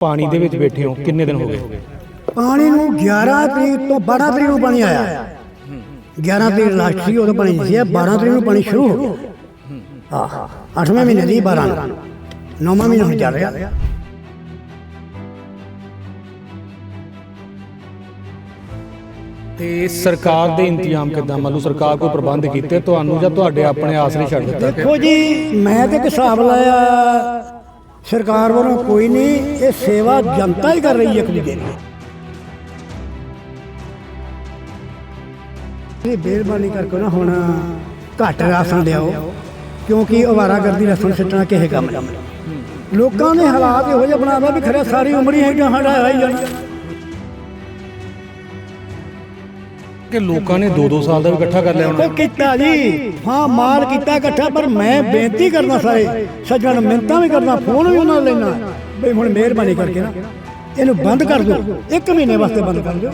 ਪਾਣੀ ਦੇ ਵਿੱਚ ਬੈਠੇ ਹੋ ਕਿੰਨੇ ਦਿਨ ਹੋ ਗਏ? ਪਾਣੀ ਨੂੰ 11 ਤਰੀਕ ਤੋਂ 12 ਤਰੀਕ ਨੂੰ ਪਾਣੀ ਆਇਆ। 11 ਤਰੀਕ ਲਾਸਟ ਸੀ ਉਦੋਂ ਪਾਣੀ ਸੀ 12 ਤਰੀਕ ਨੂੰ ਪਾਣੀ ਸ਼ੁਰੂ ਹੋ ਗਿਆ। ਆਹ 8ਵੇਂ ਮਹੀਨੇ ਦੀ 12 ਨੂੰ। 9ਵਾਂ ਮਹੀਨਾ ਹੁਣ ਚੱਲ ਰਿਹਾ। ਤੇ ਸਰਕਾਰ ਦੇ ਇੰਤਜ਼ਾਮ ਕਿਦਾਂ? ਮੰਨ ਲਓ ਸਰਕਾਰ ਕੋਈ ਪ੍ਰਬੰਧ ਕੀਤੇ ਤੁਹਾਨੂੰ ਜਾਂ ਤੁਹਾਡੇ ਆਪਣੇ ਆਸਰੇ ਛੱਡ ਦਿੱਤਾ? ਦੇਖੋ ਜੀ ਮੈਂ ਤੇ ਇੱਕ ਹਿਸਾਬ ਲਾਇਆ ਸਰਕਾਰ ਵੱਲੋਂ ਕੋਈ ਨਹੀਂ ਇਹ ਸੇਵਾ ਜਨਤਾ ਹੀ ਕਰ ਰਹੀ ਹੈ ਇੱਕ ਦੂਜੇ ਦੀ। ਇਹ ਮਿਹਰਬਾਨੀ ਕਰਕੇ ਨਾ ਹੁਣ ਘੱਟ ਰਾਸ਼ਨ ਲਿਆਓ ਕਿਉਂਕਿ ਅਵਾਰਾਗਰਦੀ ਰਸਮ ਸਿੱਟਣਾ ਕਿਸੇ ਕੰਮ ਨਹੀਂ ਲੋਕਾਂ ਨੇ ਹਾਲਾਤ ਇਹੋ ਜਿਹੇ ਬਣਾਵਾ ਵੀ ਖਰੇ ਸਾਰੀ ਉਮਰ ਹੀ ਹੈਗਾ ਸਾਡਾ ਹੈ ਹੀ ਜਾਣੀ ਕਿ ਲੋਕਾਂ ਨੇ 2-2 ਸਾਲ ਦਾ ਵੀ ਇਕੱਠਾ ਕਰ ਲਿਆ ਉਹ ਕੀਤਾ ਜੀ। ਹਾਂ, ਮਾਲ ਕੀਤਾ ਇਕੱਠਾ, ਪਰ ਮੈਂ ਬੇਨਤੀ ਕਰਨਾ ਸਾਰੇ ਸੱਜਣ ਮਿੰਤਾਂ ਵੀ ਕਰਨਾ ਫੋਨ ਵੀ ਉਹਨਾਂ ਦਾ ਲੈਣਾ ਬਈ ਹੁਣ ਮਿਹਰਬਾਨੀ ਕਰਕੇ ਨਾ, ਇਹਨੂੰ ਬੰਦ ਕਰ ਦਿਓ। ਇੱਕ ਮਹੀਨੇ ਵਾਸਤੇ ਬੰਦ ਕਰ ਦਿਓ।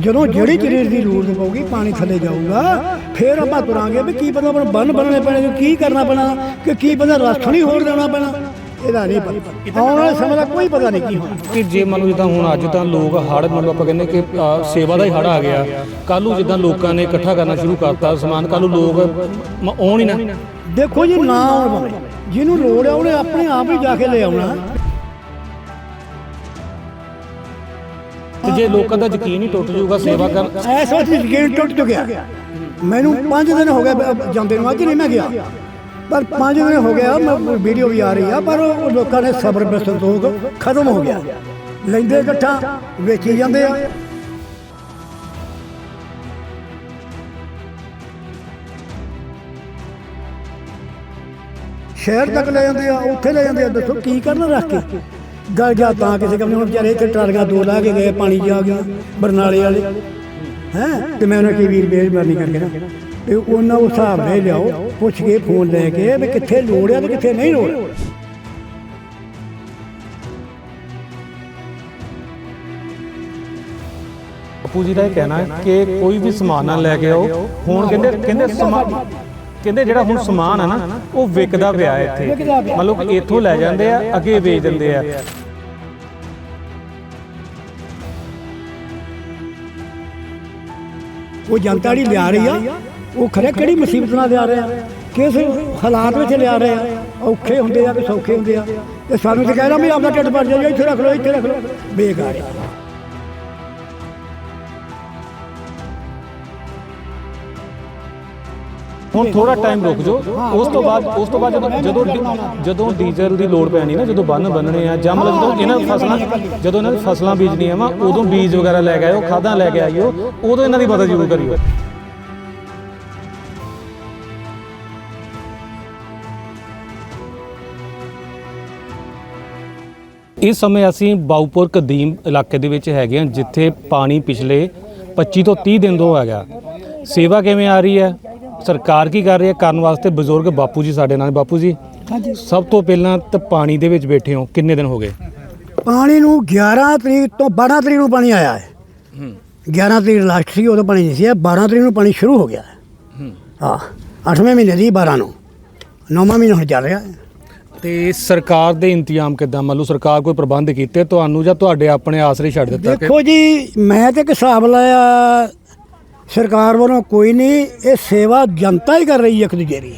ਜਦੋਂ ਜਿਹੜੀ ਸਰੀਰ ਦੀ ਲੋੜ ਪਊਗੀ, ਪਾਣੀ ਥੱਲੇ ਜਾਊਗਾ, ਫਿਰ ਆਪਾਂ ਤੁਰਾਂਗੇ ਵੀ ਕੀ ਪਤਾ ਆਪਾਂ ਬੰਨ ਬਣਨੇ ਪੈਣੇ ਕੀ ਕਰਨਾ ਪੈਣਾ, ਕਿ ਕੀ ਪਤਾ ਰਸਤਾ ਨਹੀਂ ਹੋਰ ਦੇਣਾ ਪੈਣਾ। ਇਹਦਾ ਨਹੀਂ ਪਤਾ। ਆਉਣ ਵਾਲੇ ਸਮੇਂ ਦਾ ਕੋਈ ਪਤਾ ਨਹੀਂ ਕੀ ਹੋਣਾ ਕਿ ਜੇ ਮੰਨ ਲਓ ਜਿੱਦਾਂ ਹੁਣ ਅੱਜ ਤਾਂ ਲੋਕ ਹੜ ਮੰਨ ਲਓ ਆਪਾਂ ਕਹਿੰਦੇ ਕਿ ਅ, ਸੇਵਾ ਦਾ ਹੀ ਹੜ ਆ ਗਿਆ। ਕੱਲ੍ਹ ਨੂੰ ਜਿੱਦਾਂ ਲੋਕਾਂ ਨੇ ਇਕੱਠਾ ਕਰਨਾ ਸ਼ੁਰੂ ਕਰਤਾ ਸਮਾਨ ਕੱਲ੍ਹ ਨੂੰ ਲੋਕ ਮ- ਆਉਣ ਹੀ ਨਾ। ਦੇਖੋ ਜੀ ਨਾ ਆਉਣ ਭਾਵੇਂ। ਜਿਹਨੂੰ ਲੋੜ ਹੈ ਉਹਨੇ ਆਪਣੇ ਆਪ ਹੀ ਜਾ ਕੇ ਲੈ ਆਉਣਾ। ਤੇ ਜੇ ਲੋਕਾਂ ਦਾ ਯਕੀਨ ਹੀ ਟੁੱਟ ਜਾਊਗਾ ਸੇਵਾ ਕਰ ਐਸ ਯਕੀਨ ਟੁੱਟ ਚੁੱਕਿਆ। ਮੈਨੂੰ 5 ਦਿਨ ਹੋ ਗਏ ਬ- ਜਾਂਦੇ ਨੂੰ। ਅੱਜ ਨਹੀਂ ਮੈਂ ਗਿਆ। ਪਰ 5 ਦਿਨ ਹੋ ਗਿਆ ਮੈਂ ਵੀਡੀਓ ਵੀ ਆ ਰਹੀ ਆ, ਪਰ ਉਹ ਲੋਕਾਂ ਨੇ ਸਬਰ ਬਸੰਤੋਖ ਖਤਮ ਹੋ ਗਿਆ। ਲੈਂਦੇ ਇਕੱਠਾ, ਵੇਚੀ ਜਾਂਦੇ ਆ। ਸ਼ਹਿਰ ਤੱਕ ਲੈ ਜਾਂਦੇ ਆ, ਉੱਥੇ ਲੈ ਜਾਂਦੇ ਆ, ਦੱਸੋ ਕੀ ਕਰਨਾ ਰੱਖ ਕੇ? ਗੱਲ ਜਾ ਤਾਂ ਕਿਸੇ ਕੰਮ ਨੂੰ, ਵਿਚਾਰੇ ਇੱਥੇ ਟਰਾਲੀਆਂ ਦੋ ਲਾ ਕੇ ਗਏ, ਪਾਣੀ ਜਾ ਗਿਆ, ਬਰਨਾਲੇ ਵਾਲੇ। ਹੈ? ਤੇ ਮੈਂ ਉਹਨਾਂ ਕੀ ਵੀਰ ਮਿਹਰਬਾਨੀ ਕਰਕੇ ਨਾ। ਤੇ ਉਹਨਾਂ ਉਹ ਹਿਸਾਬ ਨਾਲ ਲਿਆਓ ਪੁੱਛ ਕੇ ਫੋਨ ਲੈ ਕੇ ਵੀ ਕਿੱਥੇ ਲੋੜ ਆ ਤੇ ਕਿੱਥੇ ਨਹੀਂ ਲੋੜ। ਬਾਪੂ ਜੀ ਦਾ ਇਹ ਕਹਿਣਾ ਹੈ ਕਿ ਕੋਈ ਵੀ ਸਮਾਨ ਨਾ ਲੈ ਕੇ ਆਓ। ਹੁਣ ਕਹਿੰਦੇ ਕਹਿੰਦੇ ਸਮਾਨ ਕਹਿੰਦੇ ਜਿਹੜਾ ਹੁਣ ਸਮਾਨ ਹੈ ਨਾ ਉਹ ਵਿਕਦਾ ਪਿਆ ਹੈ ਇੱਥੇ। ਕਿ ਇੱਥੋਂ ਲੈ ਜਾਂਦੇ ਆ ਅੱਗੇ ਵੇਚ ਦਿੰਦੇ ਆ। ਉਹ ਜਨਤਾ ਜਿਹੜੀ ਲਿਆ ਰਹੀ ਆ। ਉਹ ਖਰੇ ਕਿਹੜੀ ਮੁਸੀਬਤ ਨਾਲ ਲਿਆ ਰਿਹਾ ਕਿਸ ਹਾਲਾਤ ਵਿੱਚ ਲਿਆ ਰਿਹਾ ਔਖੇ ਹੁੰਦੇ ਆ ਕਿ ਸੌਖੇ ਹੁੰਦੇ ਆ? ਤੇ ਸਾਨੂੰ ਤਾਂ ਕਹਿ ਰਿਹਾ ਵੀ ਆਪਦਾ ਢਿੱਡ ਭਰ ਜਾ ਇੱਥੇ ਰੱਖ ਲਓ ਇੱਥੇ ਰੱਖ ਲਓ। ਬੇਕਾਰ ਆ। ਹੁਣ ਥੋੜਾ ਟਾਈਮ ਰੁਕ ਜਾਓ। ਉਸ ਤੋਂ ਬਾਅਦ ਉਸ ਤੋਂ ਬਾਅਦ ਜਦੋਂ ਜਦੋਂ ਡੀਜ਼ਲ ਦੀ ਲੋੜ ਪੈਣੀ ਨਾ ਜਦੋਂ ਬੰਨ ਬੰਨਣੇ ਆ ਜਾਂ ਮਤਲਬ ਜਦੋਂ ਇਹਨਾਂ ਫਸਲਾਂ ਜਦੋਂ ਇਹਨਾਂ ਦੀ ਫਸਲਾਂ ਬੀਜਣੀਆਂ ਵਾ ਉਦੋਂ ਬੀਜ ਵਗੈਰਾ ਲੈ ਕੇ ਆਇਓ ਖਾਦਾਂ ਲੈ ਕੇ ਆਇਓ ਉਦੋਂ ਇਹਨਾਂ ਦੀ ਮਦਦ ਜ਼ਰੂਰ ਕਰਿਓ। ਇਸ ਸਮੇਂ ਅਸੀਂ ਬਾਉਪੁਰ ਕਦੀਮ ਇਲਾਕੇ ਦੇ ਵਿੱਚ ਹੈਗੇ ਹਾਂ ਜਿੱਥੇ ਪਾਣੀ ਪਿਛਲੇ 25 ਤੋਂ 30 ਦਿਨ ਤੋਂ ਹੈਗਾ। ਸੇਵਾ ਕਿਵੇਂ ਆ ਰਹੀ ਹੈ? ਸਰਕਾਰ ਕੀ ਕਰ ਰਹੀ ਹੈ? ਕਰਨ ਵਾਸਤੇ ਬਜ਼ੁਰਗ ਬਾਪੂ ਜੀ ਸਾਡੇ ਨਾਲ। ਬਾਪੂ ਜੀ ਹਾਂਜੀ। ਸਭ ਤੋਂ ਪਹਿਲਾਂ ਤਾਂ ਪਾਣੀ ਦੇ ਵਿੱਚ ਬੈਠੇ ਹੋ। ਕਿੰਨੇ ਦਿਨ ਹੋ ਗਏ? ਪਾਣੀ ਨੂੰ 11 ਤਰੀਕ ਤੋਂ 12 ਤਰੀਕ ਨੂੰ ਪਾਣੀ ਆਇਆ ਹੈ। 11 ਤਰੀਕ ਲਾਸਟ ਸੀ ਉਦੋਂ ਪਾਣੀ ਨਹੀਂ ਸੀ 12 ਤਰੀਕ ਨੂੰ ਪਾਣੀ ਸ਼ੁਰੂ ਹੋ ਗਿਆ ਹੈ। ਹਾਂ। 8ਵੇਂ ਮਹੀਨੇ ਦੀ 12 ਨੂੰ। 9ਵਾਂ ਮਹੀਨਾ ਹੁਣ ਚੱਲ ਰਿਹਾ ਹੈ। ਤੇ ਸਰਕਾਰ ਦੇ ਇੰਤਜ਼ਾਮ ਕਿਦਾਂ? ਮੰਨ ਲਓ ਸਰਕਾਰ ਕੋਈ ਪ੍ਰਬੰਧ ਕੀਤੇ ਤੁਹਾਨੂੰ ਜਾਂ ਤੁਹਾਡੇ ਆਪਣੇ ਆਸਰੇ ਛੱਡ ਦਿੱਤਾ ਕਿ ਦੇਖੋ ਜੀ ਮੈਂ ਤੇ ਇੱਕ ਹਿਸਾਬ ਲਾਇਆ ਸਰਕਾਰ ਵੱਲੋਂ ਕੋਈ ਨਹੀਂ ਇਹ ਸੇਵਾ ਜਨਤਾ ਹੀ ਕਰ ਰਹੀ ਹੈ ਇੱਕ ਦੂਜੇ ਦੀ।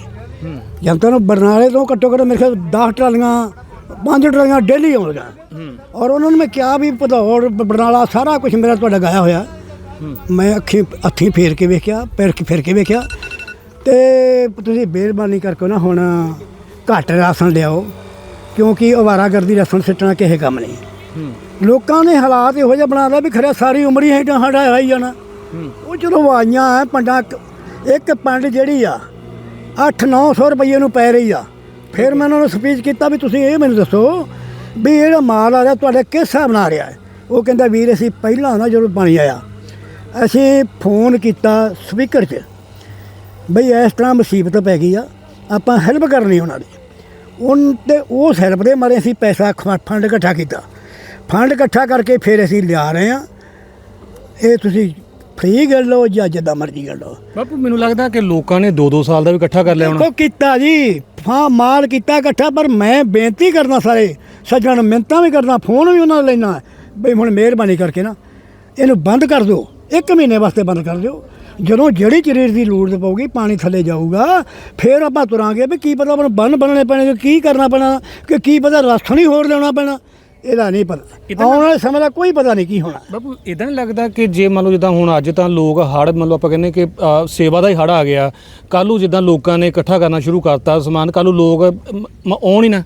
ਜਨਤਾ ਨੂੰ ਬਰਨਾਲੇ ਤੋਂ ਘੱਟੋ ਘੱਟ ਮੇਰੇ ਖਿਆਲ 10 ਟਰਾਲੀਆਂ 5 ਟਰਾਲੀਆਂ ਡੇਲੀ ਆਉਂਦੀਆਂ ਔਰ ਉਹਨਾਂ ਨੂੰ ਮੈਂ ਕਿਹਾ ਵੀ ਭਦੌੜ ਬਰਨਾਲਾ ਸਾਰਾ ਕੁਝ ਮੇਰਾ ਤੁਹਾਡਾ ਗਾਇਆ ਹੋਇਆ। ਮੈਂ ਅੱਖੀ ਅੱਖੀ ਫੇਰ ਕੇ ਵੇਖਿਆ ਪੈਰ ਕੇ ਫੇਰ ਕੇ ਵੇਖਿਆ। ਤੇ ਤੁਸੀਂ ਮਿਹਰਬਾਨੀ ਕਰਕੇ ਨਾ ਹੁਣ ਘੱਟ ਰਾਸ਼ਨ ਲਿਆਓ, ਕਿਉਂਕਿ ਅਵਾਰਾਗਰਦੀ ਰਸਮ ਸਿੱਟਣਾ ਕਿਸੇ ਕੰਮ ਨਹੀਂ। ਲੋਕਾਂ ਨੇ ਹਾਲਾਤ ਇਹੋ ਜਿਹਾ ਬਣਾ ਲਿਆ ਵੀ ਖਰੇ ਸਾਰੀ ਉਮਰ ਹੀ ਹੈਗਾ ਸਾਡਾ ਹੀ ਜਾਣਾ ਉਹ ਜਦੋਂ ਆਈਆਂ ਆ ਪੰਡਾਂ ਇੱਕ ਪੰਡ ਜਿਹੜੀ ਆ 8-900 ਰੁਪਏ ਨੂੰ ਪੈ ਰਹੀ ਆ। ਫਿਰ ਮੈਂ ਉਹਨਾਂ ਨੂੰ ਸਪੀਚ ਕੀਤਾ ਵੀ ਤੁਸੀਂ ਇਹ ਮੈਨੂੰ ਦੱਸੋ ਵੀ ਜਿਹੜਾ ਮਾਲ ਆ ਰਿਹਾ, ਤੁਹਾਡੇ ਕਿਸ ਹਿਸਾਬ ਨਾਲ ਆ ਰਿਹਾ? ਉਹ ਕਹਿੰਦਾ, ਵੀਰ, ਅਸੀਂ ਪਹਿਲਾਂ ਨਾ ਜਦੋਂ ਪਾਣੀ ਆਇਆ, ਅਸੀਂ ਫੋਨ ਕੀਤਾ ਸਪੀਕਰ 'ਚ, ਬਈ ਇਸ ਤਰ੍ਹਾਂ ਮੁਸੀਬਤ ਪੈ ਗਈ ਆ, ਆਪਾਂ ਹੈਲਪ ਕਰਨੀ ਉਹਨਾਂ ਦੀ। ਉਨ ਤੇ ਉਸ ਹੈਲਪ ਦੇ ਮਾਰੇ ਅਸੀਂ ਪੈਸਾ ਫੰਡ ਇਕੱਠਾ ਕੀਤਾ। ਫੰਡ ਇਕੱਠਾ ਕਰਕੇ ਫਿਰ ਅਸੀਂ ਲਿਆ ਰਹੇ ਆ ਇਹ ਤੁਸੀਂ ਫ੍ਰੀ ਗੱਲ ਲਓ ਜਾਂ ਜਿੱਦਾਂ ਮਰਜ਼ੀ ਗੱਲ ਲਓ। ਬਾਪੂ ਮੈਨੂੰ ਲੱਗਦਾ ਕਿ ਲੋਕਾਂ ਨੇ 2-2 ਸਾਲ ਦਾ ਵੀ ਇਕੱਠਾ ਕਰ ਲਿਆ ਹੋਣਾ। ਦੇਖੋ ਕੀਤਾ ਜੀ। ਹਾਂ ਮਾਲ ਕੀਤਾ ਇਕੱਠਾ ਪਰ ਮੈਂ ਬੇਨਤੀ ਕਰਨਾ ਸਾਰੇ ਸੱਜਣ ਮਿੰਤਾਂ ਵੀ ਕਰਨਾ ਫੋਨ ਵੀ ਉਹਨਾਂ ਨੂੰ ਲੈਣਾ ਬਈ ਹੁਣ ਮਿਹਰਬਾਨੀ ਕਰਕੇ ਨਾ ਇਹਨੂੰ ਬੰਦ ਕਰ ਦਿਓ। ਇੱਕ ਮਹੀਨੇ ਵਾਸਤੇ ਬੰਦ ਕਰ ਦਿਓ। ਜਦੋਂ ਜਿਹੜੀ ਚੀਜ਼ ਦੀ ਲੋੜ ਪਊਗੀ ਪਾਣੀ ਥੱਲੇ ਜਾਊਗਾ ਫਿਰ ਆਪਾਂ ਤੁਰਾਂਗੇ ਵੀ ਕੀ ਪਤਾ ਆਪਾਂ ਬੰਨ ਬਣਨੇ ਪੈਣੇ ਕੀ ਕਰਨਾ ਪੈਣਾ ਕਿ ਕੀ ਪਤਾ ਰਸਤਾ ਨਹੀਂ ਹੋਰ ਲਿਆਉਣਾ ਪੈਣਾ ਇਹਦਾ ਨਹੀਂ ਪਤਾ। ਆਉਣ ਵਾਲੇ ਸਮੇਂ ਦਾ ਕੋਈ ਪਤਾ ਨਹੀਂ ਕੀ ਹੋਣਾ। ਬਾਪੂ ਇਦਾਂ ਨਹੀਂ ਲੱਗਦਾ ਕਿ ਜੇ ਮੰਨ ਲਓ ਜਿੱਦਾਂ ਹੁਣ ਅੱਜ ਤਾਂ ਲੋਕ ਹੜ ਮੰਨ ਲਓ ਆਪਾਂ ਕਹਿੰਦੇ ਕਿ ਸੇਵਾ ਦਾ ਹੀ ਹੜ ਆ ਗਿਆ। ਕੱਲ੍ਹ ਨੂੰ ਜਿੱਦਾਂ ਲੋਕਾਂ ਨੇ ਇਕੱਠਾ ਕਰਨਾ ਸ਼ੁਰੂ ਕਰਤਾ ਸਮਾਨ ਕੱਲ੍ਹ ਨੂੰ ਲੋਕ ਆਉਣ ਹੀ ਨਾ।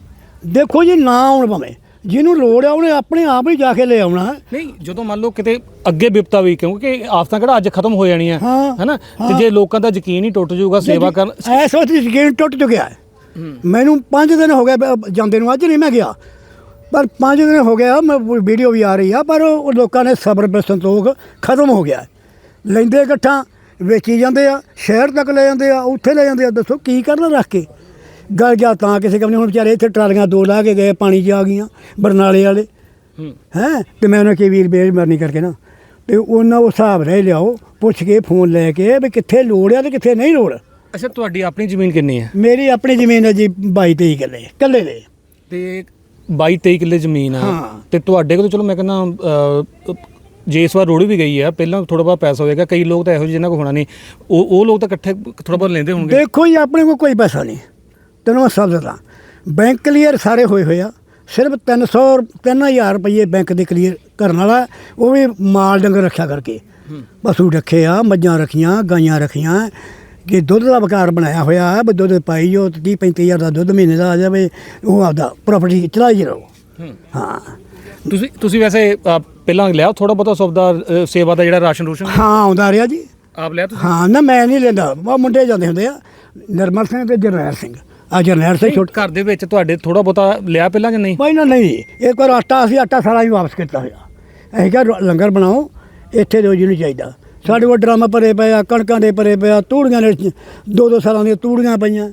ਦੇਖੋ ਜੀ ਨਾ ਆਉਣ ਭਾਵੇਂ। ਜਿਹਨੂੰ ਲੋੜ ਆ ਉਹਨੇ ਆਪਣੇ ਆਪ ਹੀ ਜਾ ਕੇ ਲੈ ਆਉਣਾ। ਨਹੀਂ ਜਦੋਂ ਮੰਨ ਲਓ ਕਿਤੇ ਅੱਗੇ ਵਿਪਤਾ ਵੀ ਕਿਉਂਕਿ ਆਫਤਾਂ ਕਿਹੜਾ ਅੱਜ ਖਤਮ ਹੋ ਜਾਣੀਆਂ ਹਾਂ, ਹੈਨਾ? ਤੇ ਜੇ ਲੋਕਾਂ ਦਾ ਯਕੀਨ ਹੀ ਟੁੱਟ ਜਾਊਗਾ ਸੇਵਾ ਕਰਨ ਐਸ ਵਕਤ ਯਕੀਨ ਟੁੱਟ ਚੁੱਕਿਆ ਹੈ। ਮੈਨੂੰ 5 ਦਿਨ ਹੋ ਗਏ ਬ- ਜਾਂਦੇ ਨੂੰ ਅੱਜ ਨਹੀਂ ਮੈਂ ਗਿਆ। ਪਰ 5 ਦਿਨ ਹੋ ਗਿਆ ਮੈਂ ਵੀਡੀਓ ਵੀ ਆ ਰਹੀ ਆ ਪਰ ਉਹ ਲੋਕਾਂ ਨੇ ਸਬਰ ਤੇ ਸੰਤੋਖ ਖਤਮ ਹੋ ਗਿਆ ਹੈ। ਲੈਂਦੇ ਇਕੱਠਾਂ ਵੇਚੀ ਜਾਂਦੇ ਆ ਸ਼ਹਿਰ ਤੱਕ ਲੈ ਜਾਂਦੇ ਆ ਉੱਥੇ ਲੈ ਜਾਂਦੇ ਆ। ਦੱਸੋ ਕੀ ਕਰਨਾ ਰੱਖ ਕੇ? ਗਲ ਗਿਆ ਤਾਂ ਕਿਸੇ ਕੰਮ ਨੇ ਹੁਣ ਵਿਚਾਰੇ ਇੱਥੇ ਟਰਾਲੀਆਂ ਦੋ ਲਾ ਕੇ ਗਏ ਪਾਣੀ 'ਚ ਆ ਗਈਆਂ ਬਰਨਾਲੇ ਵਾਲੇ। ਹੂੰ। ਤੇ ਮੈਂ ਉਹਨਾਂ ਕੇ ਵੀਰ ਬੇਰਮਰਨੀ ਕਰਕੇ ਨਾ। ਤੇ ਉਹਨਾਂ ਉਹ ਹਿਸਾਬ ਰਹਿ ਲਿਆਓ ਪੁੱਛ ਕੇ ਫੋਨ ਲੈ ਕੇ ਵੀ ਕਿੱਥੇ ਲੋੜ ਆ ਤੇ ਕਿੱਥੇ ਨਹੀਂ ਲੋੜ। ਅੱਛਾ ਤੁਹਾਡੀ ਆਪਣੀ ਜ਼ਮੀਨ ਕਿੰਨੀ ਹੈ? ਮੇਰੀ ਆਪਣੀ ਜ਼ਮੀਨ ਹੈ ਜੀ 22 23 ਕਿੱਲੇ ਕੱਲੇ ਦੇ। ਤੇ 22 23 ਕਿੱਲੇ ਜ਼ਮੀਨ ਆ। ਤੇ ਤੁਹਾਡੇ ਕੋਲ ਚਲੋ ਮੈਂ ਕਹਿੰਦਾ ਜੇ ਇਸ ਵਾਰ ਰੋੜੀ ਵੀ ਗਈ ਆ ਪਹਿਲਾਂ ਥੋੜਾ ਬਹੁਤ ਪੈਸਾ ਹੋਏਗਾ ਕਈ ਲੋਕ ਤਾਂ ਇਹੋ ਜਿਹੇ ਜਿਨ੍ਹਾਂ ਕੋਲ ਹੋਣਾ ਨਹੀਂ। ਉਹ ਉਹ ਲੋਕ ਤਾਂ ਇਕੱਠੇ ਥੋੜਾ ਬਹੁਤ ਲੈਂਦੇ ਹੋਣਗੇ। ਦੇਖੋ ਜੀ ਆਪਣੇ ਕੋਲ ਕੋਈ ਪੈਸਾ ਨਹੀਂ। ਤੈਨੂੰ ਦੱਸਾਂ ਬੈਂਕ ਕਲੀਅਰ ਸਾਰੇ ਹੋਏ ਹੋਏ ਆ। ਸਿਰਫ 300 3000 ਰੁਪਏ ਬੈਂਕ ਦੇ ਕਲੀਅਰ ਕਰਨ ਵਾਲਾ। ਉਹ ਵੀ ਮਾਲ ਡੰਗਰ ਰੱਖਿਆ ਕਰਕੇ। ਪਸ਼ੂ ਰੱਖੇ ਆ ਮੱਝਾਂ ਰੱਖੀਆਂ ਗਾਈਆਂ ਰੱਖੀਆਂ। ਕਿ ਦੁੱਧ ਦਾ ਵਕਾਰ ਬਣਾਇਆ ਹੋਇਆ ਹੈ ਵੀ ਦੁੱਧ ਪਾਈ ਜੋ 30 35000 ਦਾ ਦੁੱਧ ਮਹੀਨੇ ਦਾ ਆ ਜਾਵੇ ਉਹ ਆਪਦਾ ਪ੍ਰਾਪਰਟੀ ਚਲਾਈ ਰਹੋ ਹੂੰ। ਹਾਂ। ਤੁਸੀਂ ਤੁਸੀਂ ਵੈਸੇ ਪਹਿਲਾਂ ਲਿਆ ਥੋੜਾ ਬਹੁਤਾ ਅ, ਸੇਵਾ ਦਾ ਜਿਹੜਾ ਰਾਸ਼ਨ ਰੂਸ਼ਨ ਹਾਂ। ਆਉਂਦਾ ਰਿਹਾ ਜੀ। ਆਪ ਲਿਆ ਤੁਸੀਂ? ਹਾਂ ਨਾ ਮੈਂ ਨਹੀਂ ਲੈਂਦਾ। ਉਹ ਮੁੰਡੇ ਜਾਂਦੇ ਹੁੰਦੇ ਆ। ਨਿਰਮਲ ਸਿੰਘ ਤੇ ਜਰਨੈਲ ਸਿੰਘ। ਆ ਜਰਨੈਲ ਸਿੰਘ ਛੋਟ ਘਰ ਦੇ ਵਿੱਚ ਤੁਹਾਡੇ ਥੋੜਾ ਬਹੁਤਾ ਲਿਆ ਪਹਿਲਾਂ ਜਾਂ ਨਹੀਂ? ਕੋਈ ਨਾ ਨਹੀਂ ਇੱਕ ਵਾਰ ਆਟਾ ਅਸੀਂ ਆਟਾ ਸਾਰਾ ਹੀ ਵਾਪਸ ਕੀਤਾ ਹੋਇਆ। ਅਸੀਂ ਕਿਹਾ ਲੰਗਰ ਬਣਾਓ ਇੱਥੇ ਦੋ ਜੀ ਨਹੀਂ ਚਾਹੀਦਾ। ਸਾਡੇ ਕੋਲ ਡਰਮ ਭਰੇ ਪਏ ਆ ਕਣਕਾਂ ਦੇ ਭਰੇ ਪਏ ਆ ਤੂੜੀਆਂ ਨੇ ਦੋ ਦੋ ਸਾਲਾਂ ਦੀਆਂ ਤੂੜੀਆਂ ਪਈਆਂ।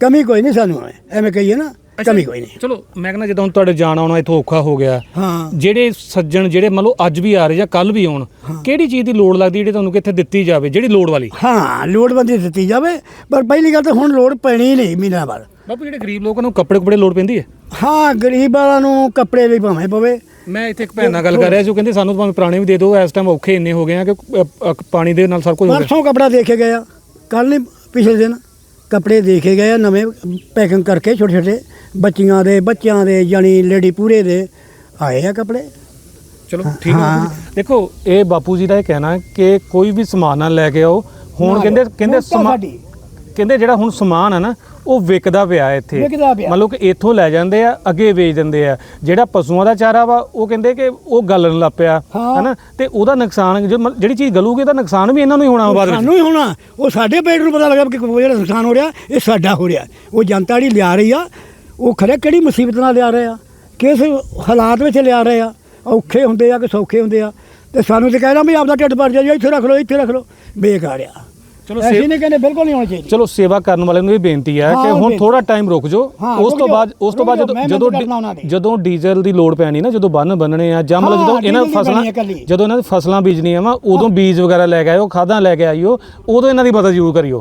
ਕਮੀ ਕੋਈ ਨਹੀਂ ਸਾਨੂੰ ਐਵੇਂ ਕਹੀਏ ਨਾ। ਕਮੀ ਕੋਈ ਨਹੀਂ। ਚਲੋ ਮੈਂ ਕਹਿੰਦਾ ਜਦੋਂ ਤੁਹਾਡੇ ਜਾਣ ਆਉਣਾ ਇੱਥੋਂ ਔਖਾ ਹੋ ਗਿਆ। ਹਾਂ। ਜਿਹੜੇ ਸੱਜਣ ਜਿਹੜੇ ਮੰਨ ਲਓ ਅੱਜ ਵੀ ਆ ਰਹੇ ਜਾਂ ਕੱਲ ਵੀ ਆਉਣ ਕਿਹੜੀ ਚੀਜ਼ ਦੀ ਲੋੜ ਲੱਗਦੀ ਜਿਹੜੀ ਤੁਹਾਨੂੰ ਕਿੱਥੇ ਦਿੱਤੀ ਜਾਵੇ? ਜਿਹੜੀ ਲੋੜ ਵਾਲੀ? ਹਾਂ ਲੋੜਵੰਦੀ ਦਿੱਤੀ ਜਾਵੇ ਪਰ ਪਹਿਲੀ ਗੱਲ ਤਾਂ ਹੁਣ ਲੋੜ ਪੈਣੀ ਨਹੀਂ ਮਹੀਨਾ ਬਾਅਦ। ਬਾਪੂ ਜਿਹੜੇ ਗਰੀਬ ਲੋਕਾਂ ਨੂੰ ਕੱਪੜੇ ਕੁਪੜੇ ਲੋੜ ਪੈਂਦੀ ਹੈ? ਹਾਂ ਗਰੀਬ ਨੂੰ ਕੱਪੜੇ ਲਈ ਭਾਵੇਂ ਪਵੇ। ਮੈਂ ਇੱਥੇ ਇੱਕ ਭੈਣ ਨਾਲ ਗੱਲ ਕਰ ਰਿਹਾ ਸੀ ਉਹ ਕਹਿੰਦੇ ਸਾਨੂੰ ਭਾਵੇਂ ਪੁਰਾਣੇ ਵੀ ਦੇ ਦਿਓ ਇਸ ਟਾਈਮ ਔਖੇ ਇੰਨੇ ਹੋ ਗਏ ਆ ਕਿ ਅ, ਅ, ਪਾਣੀ ਦੇ ਨਾਲ ਸਭ ਕੁਝ ਹੋ ਗਿਆ। ਪਰਸੋਂ ਕਪੜਾ ਦੇ ਕੇ ਗਏ ਆ। ਕੱਲ ਨਹੀਂ ਪਿਛਲੇ ਦਿਨ ਕੱਪੜੇ ਦੇ ਕੇ ਗਏ ਆ ਨਵੇਂ ਪੈਕਿੰਗ ਕਰਕੇ ਛੋਟੇ ਛੋਟੇ ਬੱਚੀਆਂ ਦੇ ਬੱਚਿਆਂ ਦੇ ਜਾਨੀ ਲੇਡੀ ਪੂਰੇ ਦੇ ਆਏ ਆ ਕੱਪੜੇ ਚਲੋ ਠੀਕ ਹੈ ਬਾਪੂ ਜੀ। ਦੇਖੋ ਇਹ ਬਾਪੂ ਜੀ ਦਾ ਇਹ ਕਹਿਣਾ ਹੈ ਕਿ ਕੋਈ ਵੀ ਸਮਾਨ ਨਾ ਲੈ ਕੇ ਆਓ ਹੁਣ ਨਾ ਕਹਿੰਦੇ ਲਿਆਓ। ਕਹਿੰਦੇ ਹੁਣ ਤਾਂ ਸਮਾ- ਸਾਡੀ। ਕਹਿੰਦੇ ਜਿਹੜਾ ਹੁਣ ਸਮਾਨ ਹੈ ਨਾ ਉਹ ਵਿਕਦਾ ਪਿਆ ਹੈ ਇੱਥੇ ਵਿਕਦਾ ਪਿਆ। ਮੰਨ ਲਓ ਕਿ ਇੱਥੋਂ ਲੈ ਜਾਂਦੇ ਆ ਅੱਗੇ ਵੇਚ ਦਿੰਦੇ ਆ ਜਿਹੜਾ ਪਸ਼ੂਆਂ ਦਾ ਚਾਰਾ ਵਾ ਉਹ ਕਹਿੰਦੇ ਕਿ ਉਹ ਗਲਣ ਲੱਗ ਪਿਆ ਹਾਂ। ਹੈਨਾ ਤੇ ਉਹਦਾ ਨੁਕਸਾਨ ਜੋ ਜਿਹੜੀ ਚੀਜ਼ ਗਲੂਗੀ ਉਹਦਾ ਨੁਕਸਾਨ ਵੀ ਇਹਨਾਂ ਨੂੰ ਹੀ ਹੋਣਾ ਬਾਅਦ ਵਿੱਚ ਸਾਨੂੰ ਹੀ ਹੋਣਾ ਉਹ ਸਾਡੇ ਪੇਟ ਨੂੰ ਪਤਾ ਲੱਗਾ ਕਿ ਜਿਹੜਾ ਨੁਕਸਾਨ ਹੋ ਰਿਹਾ ਇਹ ਸਾਡਾ ਹੋ ਰਿਹਾ ਉਹ ਜਨਤਾ ਜਿਹੜੀ ਲਿਆ ਰਹੀ ਆ ਉਹ ਖਰੇ ਕਿਹੜੀ ਮੁਸੀਬਤ ਨਾਲ ਲਿਆ ਰਹੇ ਆ? ਕਿਸ ਹਾਲਾਤ ਵਿੱਚ ਲਿਆ ਰਹੇ ਆ? ਔਖੇ ਹੁੰਦੇ ਆ ਕਿ ਸੌਖੇ ਹੁੰਦੇ ਆ? ਤੇ ਸਾਨੂੰ ਤੇ ਕਹਿਣਾ ਵੀ ਆਪਦਾ ਢਿੱਡ ਭਰ ਜਾ ਜੀ ਇੱਥੇ ਰੱਖ ਲਓ ਇੱਥੇ ਰੱਖ ਲਓ। ਬੇਕਾਰ ਆ ਚਲੋ ਅਸੀਂ ਨਹੀਂ ਕਹਿੰਦੇ ਬਿਲਕੁਲ ਨਹੀਂ ਹੋਣੀ ਚਾਹੀਦੀ। ਚਲੋ ਸੇਵਾ ਕਰਨ ਵਾਲਿਆਂ ਨੂੰ ਇਹ ਬੇਨਤੀ ਹੈ ਕਿ ਹੁਣ। ਥੋੜਾ ਟਾਈਮ ਰੁਕ ਜਾਓ। ਉਸ ਤੋਂ ਬਾਅਦ ਉਸ ਤੋਂ ਬਾਅਦ ਜਦੋਂ ਜਦੋਂ ਡੀਜ਼ਲ ਦੀ ਲੋੜ ਪੈਣੀ ਨਾ ਜਦੋਂ ਬੰਨ ਬੰਨਣੇ ਆ ਜਾਂ ਮਤਲਬ ਜਦੋਂ ਇਹਨਾਂ ਫਸਲਾਂ। ਜਦੋਂ ਇਹਨਾਂ ਦੀ ਫਸਲਾਂ ਬੀਜਣੀਆਂ ਵਾ ਉਦੋਂ ਬੀਜ ਵਗੈਰਾ ਲੈ ਕੇ ਆਇਓ ਖਾਦਾਂ ਲੈ ਕੇ ਆਇਓ ਉਦੋਂ ਇਹਨਾਂ ਦੀ ਮਦਦ ਜ਼ਰੂਰ ਕਰਿਓ।